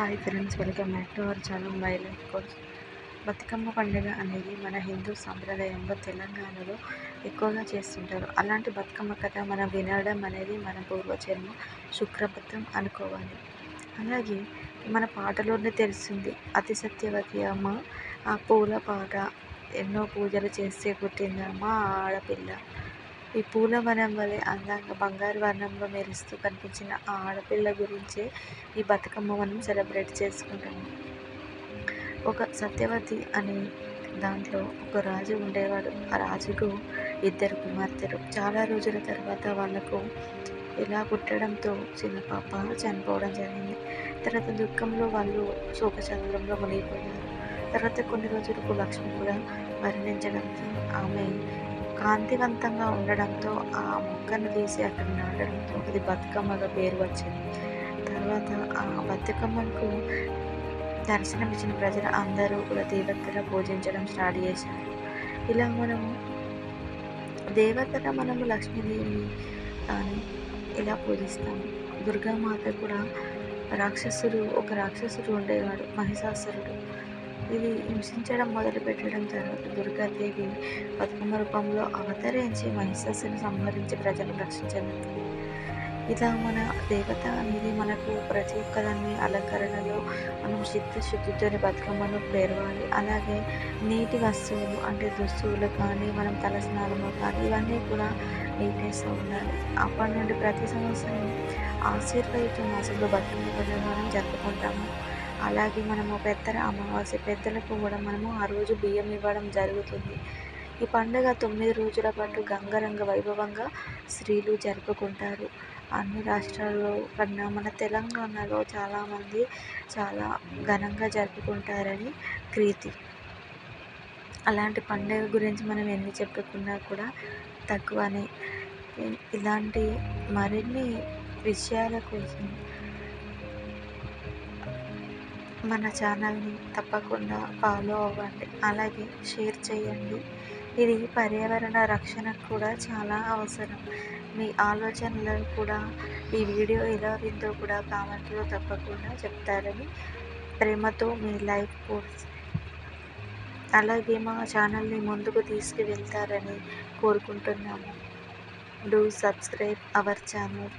Hi friends welcome back to our channel my life course Bathukamma పండుగ అనేది మన హిందూ సాంప్రదాయంలో తెలంగాణలో ఎక్కువగా చేస్తుంటారు. అలాంటి బతుకమ్మ కథ మనం వినడం అనేది మన పూర్వజన్మ శుక్రపత్రం అనుకోవాలి. అలాగే మన పాటలోనే తెలిసింది అతి సత్యవతి అమ్మ ఆ పూల పాట ఎన్నో పూజలు చేస్తే పుట్టిందమ్మ ఆ ఆడపిల్ల. ఈ పూల వనం వలె అందంగా బంగారు వర్ణంలో మెరుస్తూ కనిపించిన ఆ ఆడపిల్ల గురించే ఈ బతుకమ్మ మనం సెలబ్రేట్ చేసుకుంటాము ఒక సత్యవతి అనే దాంట్లో ఒక రాజు ఉండేవాడు. ఆ రాజుకు ఇద్దరు కుమార్తెలు. చాలా రోజుల తర్వాత వాళ్ళకు ఇలా పుట్టడంతో చిన్న పాప చనిపోవడం జరిగింది. తర్వాత దుఃఖంలో వాళ్ళు శోకచంద్రంలో మునిగిపోయారు. తర్వాత కొన్ని రోజులకు లక్ష్మి కూడా మరణించడంతో ఆమె కాంతివంతంగా ఉండడంతో ఆ మొక్కను తీసి అక్కడ నాటడంతో అది బతుకమ్మగా పేరు వచ్చింది. తర్వాత ఆ బతుకమ్మకు దర్శనమిచ్చిన ప్రజలు అందరూ కూడా దేవతగా పూజించడం స్టార్ట్ చేశారు. ఇలా మనము దేవతగా మనము లక్ష్మీదేవి ఇలా పూజిస్తాము. దుర్గామాత కూడా రాక్షసుడు ఒక రాక్షసుడు ఉండేవాడు మహిషాసురుడు. ఇది హింసించడం మొదలు పెట్టడం తర్వాత దుర్గాదేవి బతుకమ్మ రూపంలో అవతరించి మహిషాసుని సంహరించి ప్రజలను రక్షించడం ఇలా మన దేవత అనేది మనకు ప్రతి ఒక్కదాన్ని అలంకరణలో మనం చిత్తశుద్ధితోని బతుకమ్మను పేరవాలి. అలాగే నీటి వస్తువులు అంటే దుస్తువులు కానీ మనం తలస్నానము కానీ ఇవన్నీ కూడా నీట్నెస్గా ఉండాలి అప్పటి నుండి ప్రతి సంవత్సరం ఆశీర్వదిత మాసంలో బతుకమ్మ పండుగ మనం జరుపుకుంటాము. అలాగే మనము పెద్దల అమావాస్య పెద్దలకు కూడా మనము ఆ రోజు బియ్యం ఇవ్వడం జరుగుతుంది. ఈ పండుగ తొమ్మిది రోజుల పాటు గంగరంగ వైభవంగా స్త్రీలు జరుపుకుంటారు. అన్ని రాష్ట్రాల్లో కన్నా మన తెలంగాణలో చాలామంది చాలా ఘనంగా జరుపుకుంటారని ప్రీతి అలాంటి పండుగ గురించి మనం ఎన్ని చెప్పుకున్నా కూడా తక్కువనే. ఇలాంటి మరిన్ని విషయాల కోసం మన ఛానల్ని తప్పకుండా ఫాలో అవ్వండి. అలాగే షేర్ చేయండి. ఇది పర్యావరణ రక్షణకు కూడా చాలా అవసరం. మీ ఆలోచనలు కూడా ఈ వీడియో ఎలా విందో కూడా కామెంట్లో తప్పకుండా చెప్తారని ప్రేమతో మీ లైఫ్ కోర్స్. అలాగే మా ఛానల్ని ముందుకు తీసుకువెళ్తారని కోరుకుంటున్నాము. Do subscribe our channel